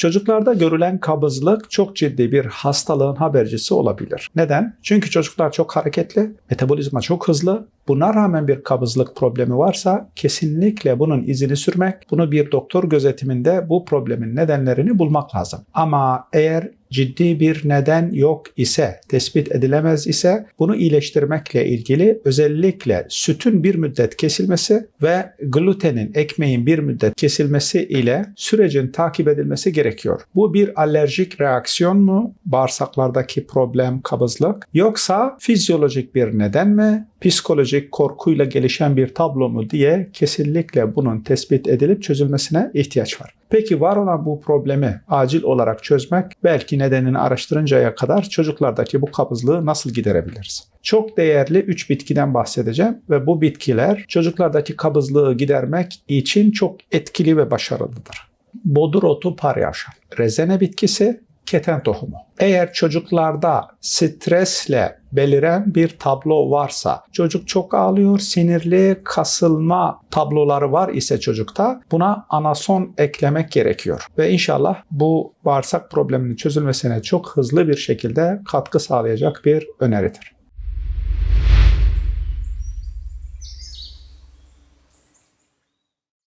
Çocuklarda görülen kabızlık çok ciddi bir hastalığın habercisi olabilir. Neden? Çünkü çocuklar çok hareketli, metabolizma çok hızlı. Buna rağmen bir kabızlık problemi varsa kesinlikle bunun izini sürmek, bunu bir doktor gözetiminde bu problemin nedenlerini bulmak lazım. Ama eğer ciddi bir neden yok ise, tespit edilemez ise bunu iyileştirmekle ilgili özellikle sütün bir müddet kesilmesi ve glutenin, ekmeğin bir müddet kesilmesi ile sürecin takip edilmesi gerekiyor. Bu bir alerjik reaksiyon mu? Bağırsaklardaki problem, kabızlık yoksa fizyolojik bir neden mi? Psikolojik korkuyla gelişen bir tablo mu diye kesinlikle bunun tespit edilip çözülmesine ihtiyaç var. Peki var olan bu problemi acil olarak çözmek belki nedenini araştırıncaya kadar çocuklardaki bu kabızlığı nasıl giderebiliriz? Çok değerli 3 bitkiden bahsedeceğim ve bu bitkiler çocuklardaki kabızlığı gidermek için çok etkili ve başarılıdır. Bodur otu paryaşan, rezene bitkisi, keten tohumu. Eğer çocuklarda stresle beliren bir tablo varsa, çocuk çok ağlıyor, sinirli, kasılma tabloları var ise çocukta buna anason eklemek gerekiyor. Ve inşallah bu bağırsak probleminin çözülmesine çok hızlı bir şekilde katkı sağlayacak bir öneridir.